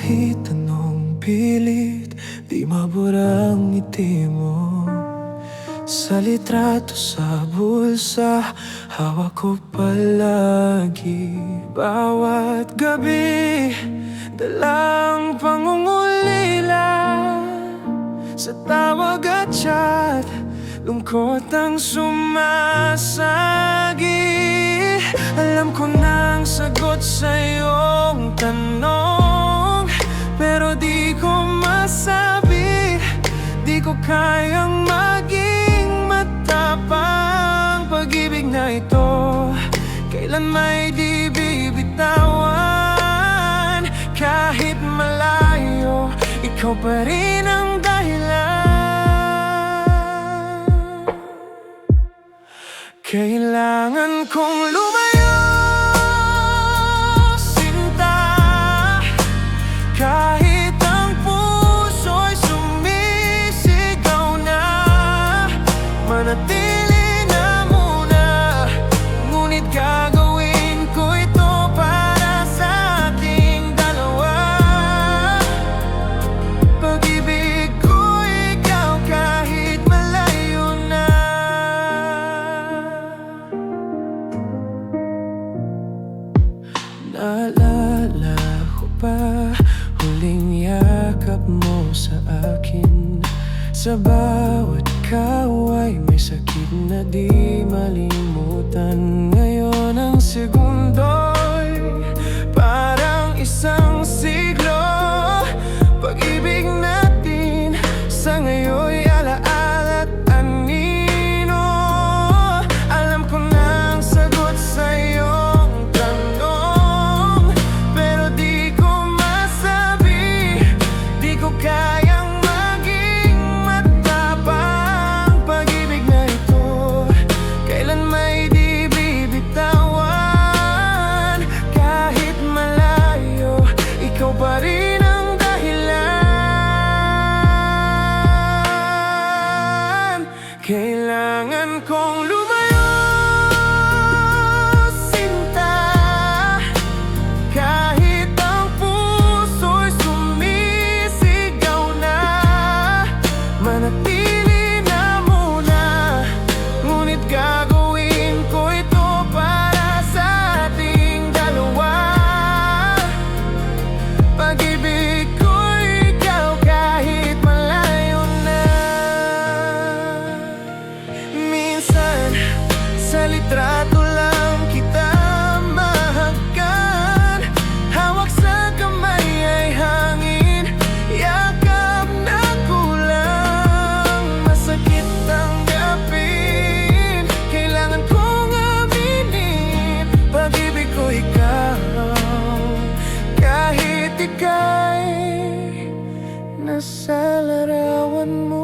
Kahit anong pilit Di maburang ngiti mo. Sa litrato sa bulsa Hawak ko palagi. Bawat gabi Dalang pangungulila. Sa tawag at chat Lungkot ang sumasagi. Alam ko nang sagot sa iyong tanong kayang maging matapang Pag-ibig na ito. Kailan may di bibitawan Kahit malayo Ikaw pa rin ang dahilan. Kailangan kong lumayo Naalala ko pa Huling yakap mo sa akin. Sa bawat kaway May sakit na di malimutan. Ngayon ang segundo'y Kailangan kong lumayo Sinta kahit ang puso'y sumisigaw na Manatili na muna. Ngunit gagawin ko ito para sa ating dalawa. Pag-ibig at ika'y nasa larawan mo.